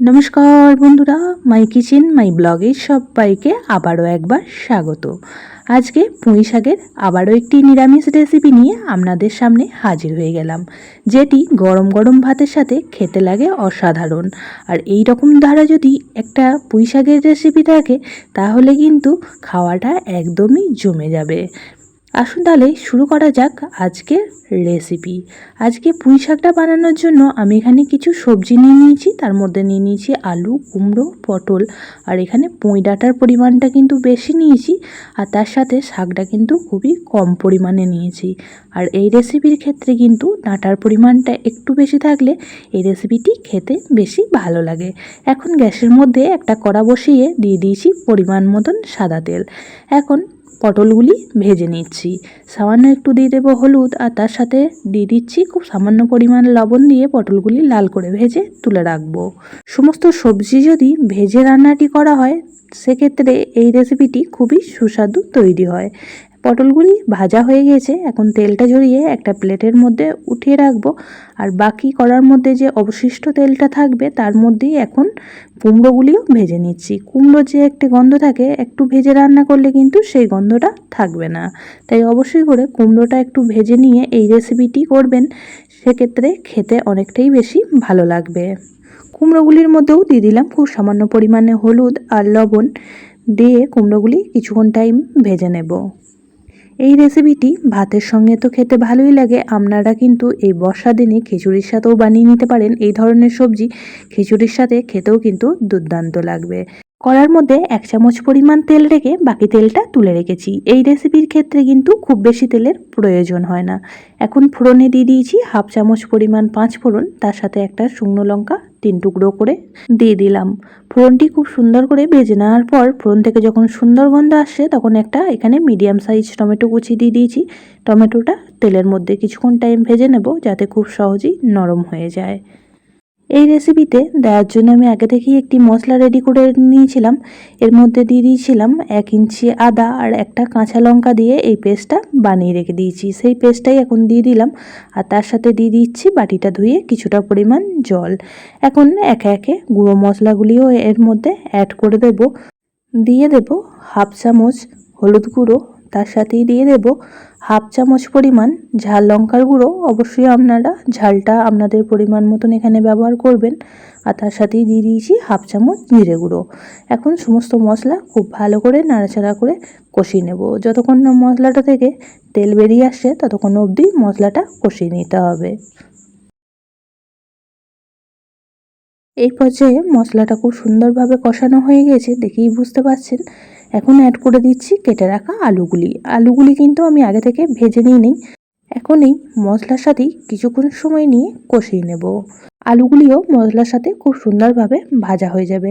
নমস্কার বন্ধুরা, মাই কিচেন, মাই ব্লগে সবাইকে আবারও একবার স্বাগত। আজকে পুঁই শাকের আবারও একটি নিরামিষ রেসিপি নিয়ে আপনাদের সামনে হাজির হয়ে গেলাম, যেটি গরম গরম ভাতের সাথে খেতে লাগে অসাধারণ। আর এই রকম ধারা যদি একটা পুঁই শাকের রেসিপি থাকে, তাহলে কিন্তু খাওয়াটা একদমই জমে যাবে। আসুন তাহলে শুরু করা যাক আজকের রেসিপি আজকে পুঁই শাকটা বানানোর জন্য আমি এখানে কিছু সবজি নিয়ে নিয়েছি, তার মধ্যে নিয়ে নিয়েছি আলু, কুমড়ো, পটল, আর এখানে পুঁই ডাঁটার পরিমাণটা কিন্তু বেশি নিয়েছি, আর তার সাথে শাকটা কিন্তু খুবই কম পরিমাণে নিয়েছি। আর এই রেসিপির ক্ষেত্রে কিন্তু ডাঁটার পরিমাণটা একটু বেশি থাকলে এই রেসিপিটি খেতে বেশি ভালো লাগে। এখন গ্যাসের মধ্যে একটা কড়া বসিয়ে দিয়ে দিয়েছি পরিমাণ মতন সাদা তেল। এখন পটলগুলি ভেজে নিচ্ছি। সামান্য একটু দিয়ে দেবো হলুদ আর তার সাথে দিয়ে দিচ্ছি খুব সামান্য পরিমাণ লবণ দিয়ে পটলগুলি লাল করে ভেজে তুলে রাখব। সমস্ত সবজি যদি ভেজে রান্নাটি করা হয়, সেক্ষেত্রে এই রেসিপিটি খুবই সুস্বাদু তৈরি হয়। পটলগুলি ভাজা হয়ে গেছে। এখন তেলটা ঝরিয়ে একটা প্লেটের মধ্যে উঠিয়ে রাখব। আর বাকি করার মধ্যে যে অবশিষ্ট তেলটা থাকবে, তার মধ্যেই এখন কুমড়োগুলিও ভেজে নিচ্ছি। কুমড়ো যে একটি গন্ধ থাকে, একটু ভেজে রান্না করলে কিন্তু সেই গন্ধটা থাকবে না। তাই অবশ্যই করে কুমড়োটা একটু ভেজে নিয়ে এই রেসিপিটি করবেন। সেক্ষেত্রে খেতে অনেকটাই বেশি ভালো লাগবে। কুমড়োগুলির মধ্যেও দিয়ে দিলাম খুব সামান্য পরিমাণে হলুদ আর লবণ। দিয়ে কুমড়োগুলি কিছুক্ষণ টাইম ভেজে নেব। এই রেসিপিটি ভাতের সঙ্গে তো খেতে ভালোই লাগে। আপনারা কিন্তু এই বর্ষা দিনে খিচুড়ির সাথেও বানিয়ে নিতে পারেন। এই ধরনের সবজি খিচুড়ির সাথে খেতেও কিন্তু দুর্দান্ত লাগবে। কড়ার মধ্যে এক চামচ পরিমাণ তেল রেখে বাকি তেলটা তুলে রেখেছি। এই রেসিপির ক্ষেত্রে কিন্তু খুব বেশি তেলের প্রয়োজন হয় না। এখন ফোড়নে দিয়ে দিয়েছি হাফ চামচ পরিমাণ পাঁচ ফোড়ন, তার সাথে একটা শুকনো লঙ্কা তিন টুকরো করে দিয়ে দিলাম। ফোড়নটি খুব সুন্দর করে ভেজে নেওয়ার পর ফোড়ন থেকে যখন সুন্দর গন্ধ আসছে, তখন একটা এখানে মিডিয়াম সাইজ টমেটো কুচি দিয়ে দিয়েছি। টমেটোটা তেলের মধ্যে কিছুক্ষণ টাইম ভেজে নেব, যাতে খুব সহজেই নরম হয়ে যায়। এই রেসিপিতে দেওয়ার জন্য আমি আগে থেকেই একটি মশলা রেডি করে নিয়েছিলাম। এর মধ্যে দিয়ে দিয়েছিলাম এক ইঞ্চি আদা আর একটা কাঁচা লঙ্কা দিয়ে এই পেস্টটা বানিয়ে রেখে দিয়েছি। সেই পেস্টটাই এখন দিয়ে দিলাম আর তার সাথে দিয়ে দিচ্ছি বাটিটা ধুয়ে কিছুটা পরিমাণ জল। এখন একে একে গুঁড়ো মশলাগুলিও এর মধ্যে অ্যাড করে দেব। দিয়ে দেব হাফ চামচ হলুদ গুঁড়ো তার সাথেই দিয়ে দেব হাফ চামচ পরিমাণ ঝাল লঙ্কার গুঁড়ো। অবশ্যই আপনারা ঝালটা আপনাদের পরিমাণ মতন এখানে ব্যবহার করবেন। আর তার সাথেই দিয়ে দিয়েছি হাফ চামচ জিরে গুঁড়ো। এখন সমস্ত মশলা খুব ভালো করে নাড়াচাড়া করে কষিয়ে নেব। যতক্ষণ না মশলাটা থেকে তেল বেরিয়ে আসছে, ততক্ষণ অবধি মশলাটা কষিয়ে নিতে হবে। এই পর্যায়ে মশলাটা খুব সুন্দরভাবে কষানো হয়ে গেছে, দেখেই বুঝতে পারছেন। এখন অ্যাড করে দিচ্ছি কেটে রাখা আলুগুলি। আলুগুলি কিন্তু আমি আগে থেকে ভেজে নিই নেই। এখন এই মশলার সাথেই কিছুক্ষণ সময় নিয়ে কষিয়ে নেব। আলুগুলিও মশলার সাথে খুব সুন্দরভাবে ভাজা হয়ে যাবে।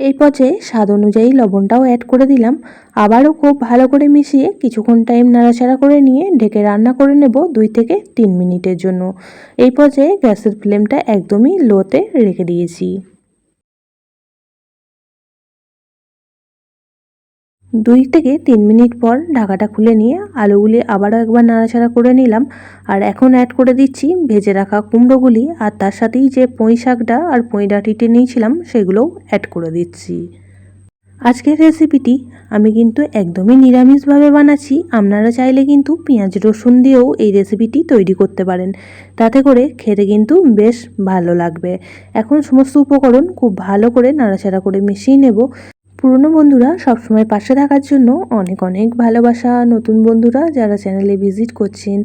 এই পর্যায়ে স্বাদ অনুযায়ী লবণটাও অ্যাড করে দিলাম। আবারও খুব ভালো করে মিশিয়ে কিছুক্ষণ টাইম নাড়াচাড়া করে নিয়ে ঢেকে রান্না করে নেব দুই থেকে তিন মিনিটের জন্য। এই পর্যায়ে গ্যাসের ফ্লেমটা একদমই লোতে রেখে দিয়েছি। দুই থেকে তিন মিনিট পর ঢাকাটা খুলে নিয়ে আলুগুলি আবারও একবার নাড়াচাড়া করে নিলাম। আর এখন অ্যাড করে দিচ্ছি ভেজে রাখা কুমড়োগুলি আর তার সাথেই যে পুঁই শাকটা আর পুঁই ডাঁটিটি নিয়েছিলাম সেগুলোও অ্যাড করে দিচ্ছি। আজকের রেসিপিটি আমি কিন্তু একদমই নিরামিষভাবে বানাচ্ছি। আপনারা চাইলে কিন্তু পেঁয়াজ, রসুন দিয়েও এই রেসিপিটি তৈরি করতে পারেন। তাতে করে খেতে কিন্তু বেশ ভালো লাগবে। এখন সমস্ত উপকরণ খুব ভালো করে নাড়াচাড়া করে মিশিয়ে নেব। পুরনো বন্ধুরা সবসময় পাশে থাকার জন্য অনেক অনেক ভালোবাসা নতুন বন্ধুরা যারা চ্যানেলে ভিজিট করছেন।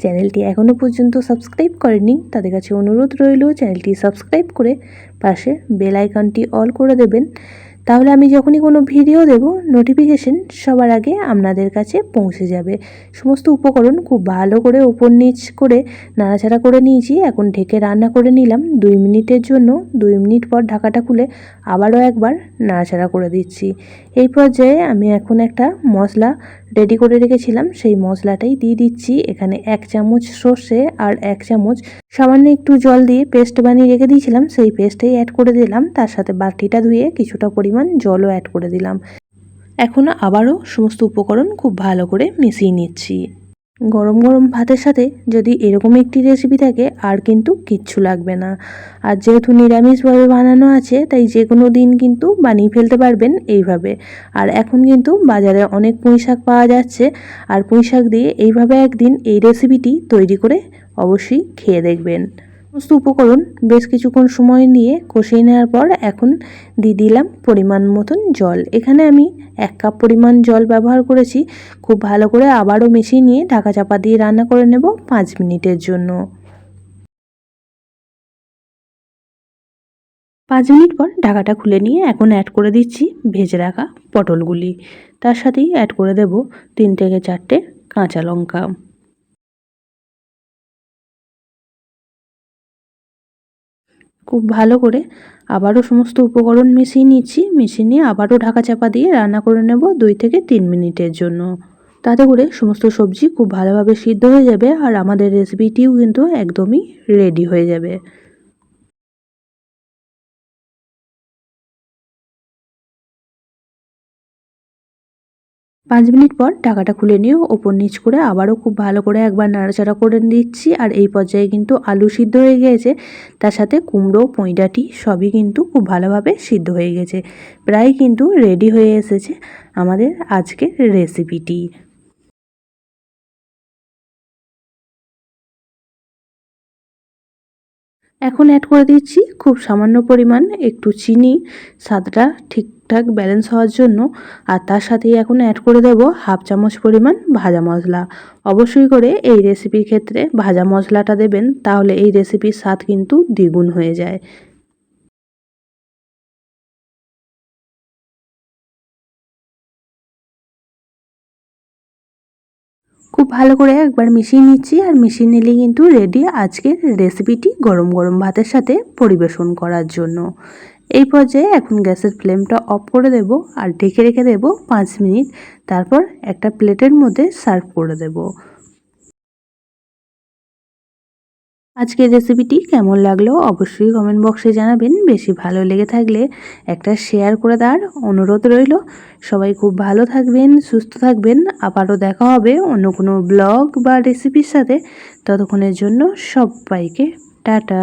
চ্যানেলটি এখনও পর্যন্ত সাবস্ক্রাইব করেনি তাদের কাছে অনুরোধ রইল চ্যানেলটি সাবস্ক্রাইব করে পাশে বেল আইকনটি অল করে দেবেন। তাহলে আমি যখনই কোনো ভিডিও দেব নোটিফিকেশন সবার আগে আপনাদের কাছে পৌঁছে যাবে। সমস্ত উপকরণ খুব ভালো করে ওপর নিচ করে নাড়াচাড়া করে নিয়েছি। এখন ঢেকে রান্না করে নিলাম। দুই মিনিটের জন্য, দুই মিনিট পর ঢাকাটা খুলে আবারও একবার নাড়াচাড়া করে দিচ্ছি। এই পর্যায়ে আমি এখন একটা মশলা রেডি করে রেখেছিলাম, সেই মশলাটাই দিয়ে দিচ্ছি। এখানে এক চামচ সর্ষে আর এক চামচ সামান্য একটু জল দিয়ে পেস্ট বানিয়ে রেখে দিয়েছিলাম, সেই পেস্টেই অ্যাড করে দিলাম। তার সাথে বাটিটা ধুয়ে কিছুটা পরিমাণ জলও অ্যাড করে দিলাম। এখন আবারও সমস্ত উপকরণ খুব ভালো করে মিশিয়ে নিচ্ছি। গরম গরম ভাতের সাথে যদি এরকম একটি রেসিপি থাকে, আর কিন্তু কিচ্ছু লাগবে না। আর যেহেতু নিরামিষভাবে বানানো আছে, তাই যে কোনো দিন কিন্তু বানিয়ে ফেলতে পারবেন এইভাবে। আর এখন কিন্তু বাজারে অনেক পুঁই শাক পাওয়া যাচ্ছে, আর পুঁই শাক দিয়ে এইভাবে একদিন এই রেসিপিটি তৈরি করে অবশ্যই খেয়ে দেখবেন। সমস্ত উপকরণ বেশ কিছুক্ষণ সময় নিয়ে কষিয়ে নেওয়ার পর এখন দিয়ে দিলাম পরিমাণ মতন জল। এখানে আমি এক কাপ পরিমাণ জল ব্যবহার করেছি। খুব ভালো করে আবারও মিশিয়ে নিয়ে ঢাকা চাপা দিয়ে রান্না করে নেব পাঁচ মিনিটের জন্য। পাঁচ মিনিট পর ঢাকাটা খুলে নিয়ে এখন অ্যাড করে দিচ্ছি ভেজে রাখা পটলগুলি। তার সাথেই অ্যাড করে দেব তিন থেকে চারটে কাঁচা লঙ্কা। খুব ভালো করে আবারও সমস্ত উপকরণ মিশিয়ে নিচ্ছি। মিশিয়ে নিয়ে আবারও ঢাকা চাপা দিয়ে রান্না করে নেব দুই থেকে তিন মিনিটের জন্য। তাতে করে সমস্ত সবজি খুব ভালোভাবে সিদ্ধ হয়ে যাবে আর আমাদের রেসিপিটিও কিন্তু একদমই রেডি হয়ে যাবে। পাঁচ মিনিট পর ঢাকাটা খুলে নিয়ে ওপর নিচ করে আবারও খুব ভালো করে একবার নাড়াচাড়া করে দিচ্ছি আর এই পর্যায়ে কিন্তু আলু সিদ্ধ হয়ে গিয়েছে তার সাথে কুমড়ো পঁইডাটি সবই কিন্তু খুব ভালোভাবে সিদ্ধ হয়ে গেছে। প্রায় কিন্তু রেডি হয়ে এসেছে আমাদের আজকের রেসিপিটি এখন অ্যাড করে দিচ্ছি খুব সামান্য পরিমাণ একটু চিনি। স্বাদটা ঠিকঠাক ব্যালেন্স হওয়ার জন্য। আর তার সাথেই এখন অ্যাড করে দেব হাফ চামচ পরিমাণ ভাজা মশলা। অবশ্যই করে এই রেসিপির ক্ষেত্রে ভাজা মশলাটা দেবেন, তাহলে এই রেসিপির স্বাদ কিন্তু দ্বিগুণ হয়ে যায়। খুব ভালো করে একবার মিশিয়ে নিচ্ছি আর মিশিয়ে নিলেই কিন্তু রেডি আজকের রেসিপিটি গরম গরম ভাতের সাথে পরিবেশন করার জন্য। এই পর্যায়ে এখন গ্যাসের ফ্লেমটা অফ করে দেব আর ঢেকে রেখে দেব পাঁচ মিনিট। তারপর একটা প্লেটের মধ্যে সার্ভ করে দেবো। আজকের রেসিপিটি কেমন লাগল অবশ্যই কমেন্ট বক্সে জানাবেন। বেশি ভালো লেগে থাকলে একটা শেয়ার করে দেওয়ার অনুরোধ রইল। সবাই খুব ভালো থাকবেন, সুস্থ থাকবেন। আবারও দেখা হবে অন্য কোনো ব্লগ বা রেসিপির সাথে। ততক্ষণের জন্য সবাইকে টাটা।